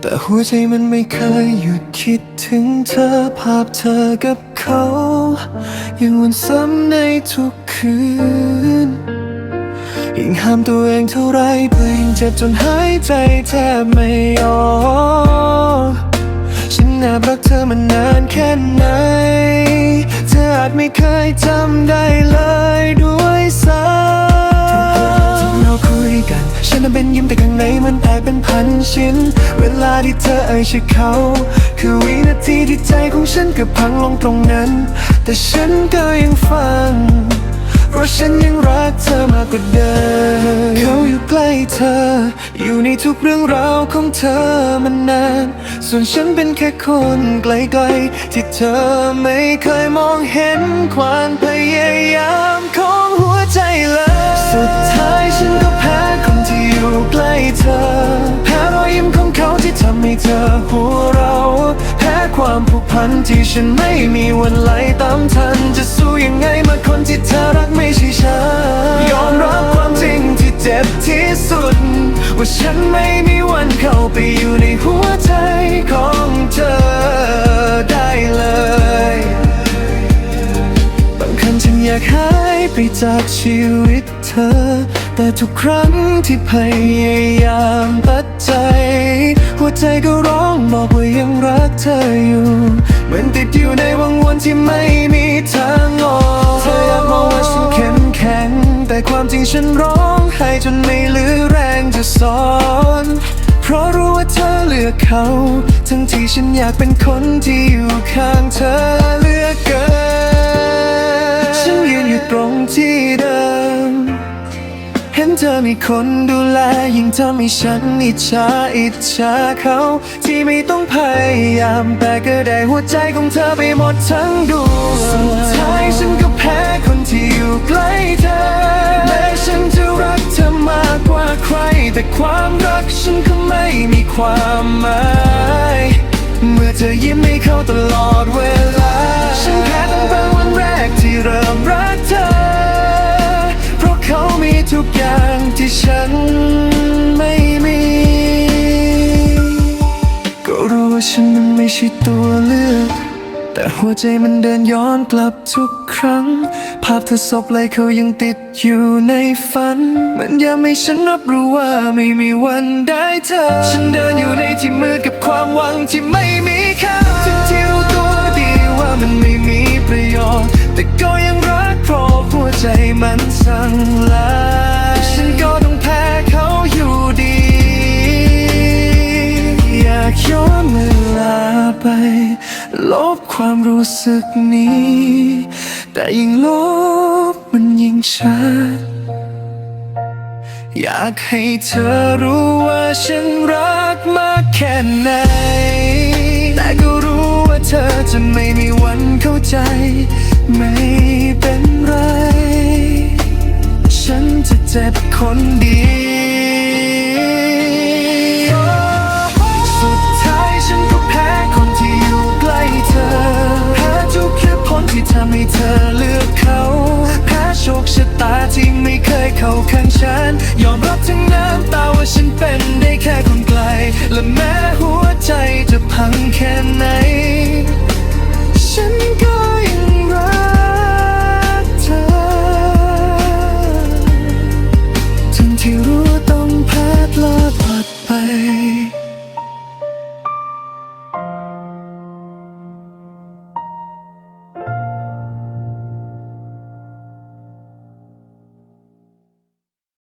แต่หัวใจมันไม่เคยหยุดคิดถึงเธอภาพเธอกับเขา ยังวนซ้ำในทุกคืน ยิ่งห้ามตัวเองเท่าไรก็ยิ่งเจ็บจนหายใจแทบไม่ออกฉันแอบรักเธอมานานแค่ไหน เธออาจไม่เคยจำได้เลยด้วยซ้ำ นพันชิน เวลาที่เธอเอ่ยชื่อเขา คือวินาทีที่ใจของฉันกือบพังลงตรงนั้น แต่ฉันก็ยังฟัง เพราะฉันยังรักเธอมากกว่าเดิมเขาอยู่ใกล้เธอ อยู่ในทุกเรื่องราวของเธอมานาน ส่วนฉันเป็นแค่คนไกลๆ ที่เธอไม่เคยมองเห็นความพยายามของหัวใจเลย สุดท้ายฉันก็แพ้คนที่อยู่ใกล้เธอ เธอหัวเราแพ้ความผูกพันที่ฉันไม่มีวันไหลตามทัน จะสู้ยังไงเมื่อคนที่เธอรักไม่ใช่ฉันยอมรับความจริงที่เจ็บที่สุด ว่าฉันไม่มีวันเข้าไปอยู่ในหัวใจของเธอได้เลยบางครั้งฉันอยากหายไปจากชีวิตเธอ แต่ทุกครั้งที่พยายามตัดใจ หัวใจก็ร้องบอกว่ายังรักเธออยู่เหมือนติดอยู่ในวังวนที่ไม่มีทางออกเธออยากมองว่าฉันเข้มแข็ง แต่ความจริงฉันร้องไห้จนไม่เหลือแรงจะสอนเพราะรู้ว่าเธอเลือกเขา ทั้งที่ฉันอยากเป็นคนที่อยู่ มีคนดูแลยิ่งทำให้ฉันอิจฉาอิจฉาเขา ที่ไม่ต้องพยายาม แต่ก็ได้หัวใจของเธอไปหมดทั้งดวงสุดท้ายฉันก็แพ้คนที่อยู่ใกล้เธอแม้ฉันจะรักเธอมากกว่าใคร แต่ความรักฉันก็ไม่มีความหมายเมื่อเธอยิ้มให้เขาตลอดเวลา ฉันแพ้ตั้งแต่วันแรกที่เริ่ม ใช่ตัวเลือก แต่หัวใจมันเดินย้อนกลับทุกครั้ง ภาพเธอศพไหลเขายังติดอยู่ในฝัน มันย้ำให้ฉันรับรู้ว่าไม่มีวันได้เธอ ฉันเดินอยู่ในที่มืดกับความหวังที่ไม่มี ความรู้สึกนี้ แต่ยิ่งลบมันยิ่งชัด อยากให้เธอรู้ว่าฉันรักมากแค่ไหน แต่ก็รู้ว่าเธอจะไม่มีวันเข้าใจ ไม่เป็นไร ฉันจะเจ็บคนเดียว ทำให้เธอเลือกเขาแพ้โชคชะตาที่ไม่เคยเข้าข้างฉัน ยอมรับทั้งน้ำตาว่าฉันเป็นได้แค่คนไกล และแม้หัวใจจะพังแค่ไหน